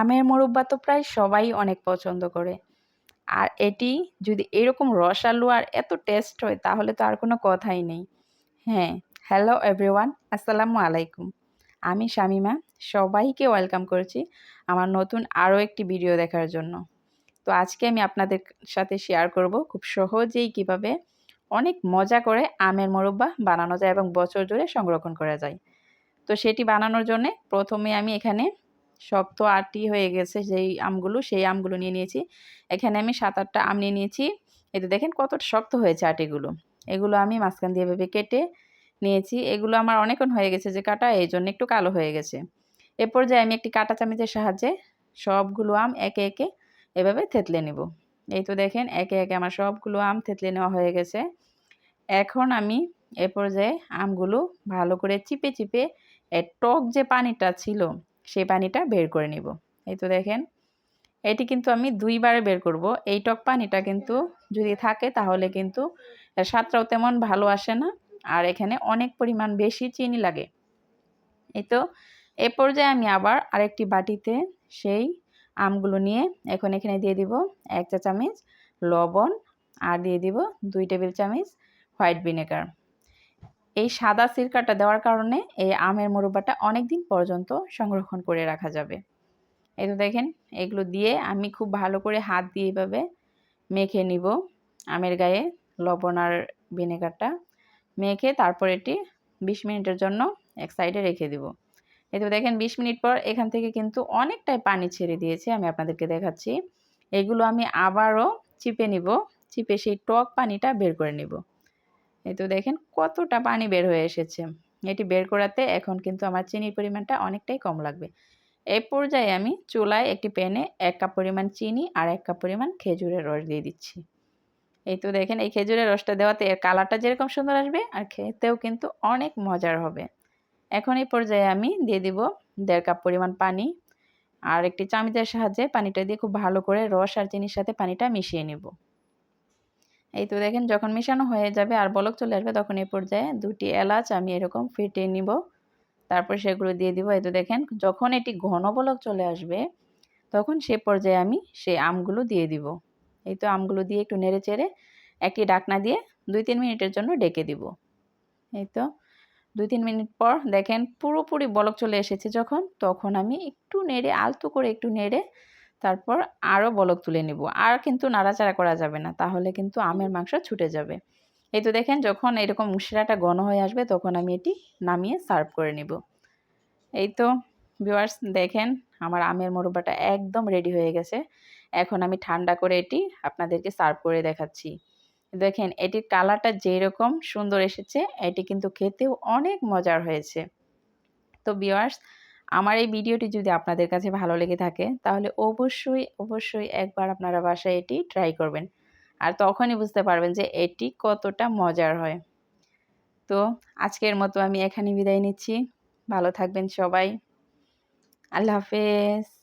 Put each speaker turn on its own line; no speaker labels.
আমের মোরব্বা তো প্রায় সবাই অনেক পছন্দ করে। আর এটি যদি এরকম রসালো আর এত টেস্ট হয়, তাহলে তো আর কোনো কথাই নেই। হ্যাঁ হ্যালো এভরিওয়ান আসসালামু আলাইকুম। আমি শামিমা, সবাইকে ওয়েলকাম করছি আমার নতুন আরও একটি ভিডিও দেখার জন্য। তো আজকে আমি আপনাদের সাথে শেয়ার করব খুব সহজেই কীভাবে অনেক মজা করে আমের মোরব্বা বানানো যায় এবং বছর জুড়ে সংরক্ষণ করা যায়। তো সেটি বানানোর জন্য প্রথমে আমি এখানে সব তো আটটি হয়ে গেছে, যেই আমগুলো, সেই আমগুলো নিয়ে নিয়েছি। এখানে আমি সাত আটটা আম নিয়ে নিয়েছি। এতে দেখেন কতটা শক্ত হয়েছে আটিগুলো। এগুলো আমি মাঝখান দিয়ে ভেবে কেটে নিয়েছি। এগুলো আমার অনেকক্ষণ হয়ে গেছে যে কাটা, এই জন্য একটু কালো হয়ে গেছে। এরপর যে আমি একটি কাটা চামিচের সাহায্যে সবগুলো আম একে একে এভাবে থেতলে নেব। এই তো দেখেন একে একে আমার সবগুলো আম থেতলে নেওয়া হয়ে গেছে। এখন আমি এ পর্যায়ে আমগুলো ভালো করে চিপে চিপে টক যে পানিটা ছিল সেই পানিটা বের করে নিব। এই তো দেখেন, এটি কিন্তু আমি দুইবারে বের করব। এই টক পানিটা কিন্তু যদি থাকে তাহলে কিন্তু স্বাদটাও তেমন ভালো আসে না, আর এখানে অনেক পরিমাণ বেশি চিনি লাগে। এই তো, এ পর্যায়ে আমি আবার আরেকটি বাটিতে সেই আমগুলো নিয়ে এখন এখানে দিয়ে দিব এক চা চামচ লবণ, আর দিয়ে দিব দুই টেবিল চামচ হোয়াইট ভিনেগার। এই সাদা সিরকাটা দেওয়ার কারণে এই আমের মুরব্বাটা অনেক দিন পর্যন্ত সংরক্ষণ করে রাখা যাবে। এই তো দেখেন, এগুলো দিয়ে আমি খুব ভালো করে হাত দিয়ে এভাবে মেখে নিব। আমের গায়ে লবণ আর ভিনেগারটা মেখে তারপর এটি বিশ মিনিটের জন্য এক সাইডে রেখে দিব। এই তো দেখেন, বিশ মিনিট পর এখান থেকে কিন্তু অনেকটাই পানি ছেড়ে দিয়েছে, আমি আপনাদেরকে দেখাচ্ছি। এগুলো আমি আবারও চিপে নিব, চিপে সেই টক পানিটা বের করে নিব। এই তো দেখেন কতটা পানি বের হয়ে এসেছে। এটি বের করাতে এখন কিন্তু আমার চিনির পরিমাণটা অনেকটাই কম লাগবে। এই পর্যায়ে আমি চুলায় একটি প্যানে এক কাপ পরিমাণ চিনি আর এক কাপ পরিমাণ খেজুরের রস দিয়ে দিচ্ছি। এই তো দেখেন এই খেজুরের রসটা দেওয়াতে এর কালারটা যেরকম সুন্দর আসবে আর খেতেও কিন্তু অনেক মজার হবে। এখন এই পর্যায়ে আমি দিয়ে দিব দেড় কাপ পরিমাণ পানি আর একটি চামিচের সাহায্যে পানিটা দিয়ে খুব ভালো করে রস আর চিনির সাথে পানিটা মিশিয়ে নেব। এই তো দেখেন, যখন মেশানো হয়ে যাবে আর বলক চলে আসবে, তখন এই পর্যায়ে দুটি এলাচ আমি এরকম ফেটে নিব। তারপর সেগুলো দিয়ে দিব। এই তো দেখেন, যখন এটি ঘন বলক চলে আসবে, তখন সে পর্যায়ে আমি সেই আমগুলো দিয়ে দিব। এই তো আমগুলো দিয়ে একটু নেড়ে চেড়ে একটি ডাকনা দিয়ে দুই তিন মিনিটের জন্য ডেকে দিব। এই তো দুই তিন মিনিট পর দেখেন, পুরোপুরি বলক চলে এসেছে যখন, তখন আমি একটু নেড়ে, আলতো করে একটু নেড়ে তারপর আরও বলক তুলে নিব। আর কিন্তু নাড়াচাড়া করা যাবে না, তাহলে কিন্তু আমের মাংস ছুটে যাবে। এই তো দেখেন, যখন এরকম মুশরাটা ঘন হয়ে আসবে, তখন আমি এটি নামিয়ে সার্ভ করে নিব। এই তো ভিউয়ার্স দেখেন আমার আমের মোরব্বাটা একদম রেডি হয়ে গেছে। এখন আমি ঠান্ডা করে এটি আপনাদেরকে সার্ভ করে দেখাচ্ছি। দেখেন, এটির কালারটা যেরকম সুন্দর এসেছে, এটি কিন্তু খেতেও অনেক মজার হয়েছে। তো ভিউয়ার্স আমার এই ভিডিওটি যদি আপনাদের কাছে ভালো লেগে থাকে, তাহলে অবশ্যই অবশ্যই একবার আপনারা বাসায় এটি ট্রাই করবেন। আর তখনই বুঝতে পারবেন যে এটি কতটা মজার হয়। তো আজকের মতো আমি এখানে বিদায় নিচ্ছি। ভালো থাকবেন সবাই। আল্লাহ হাফেজ।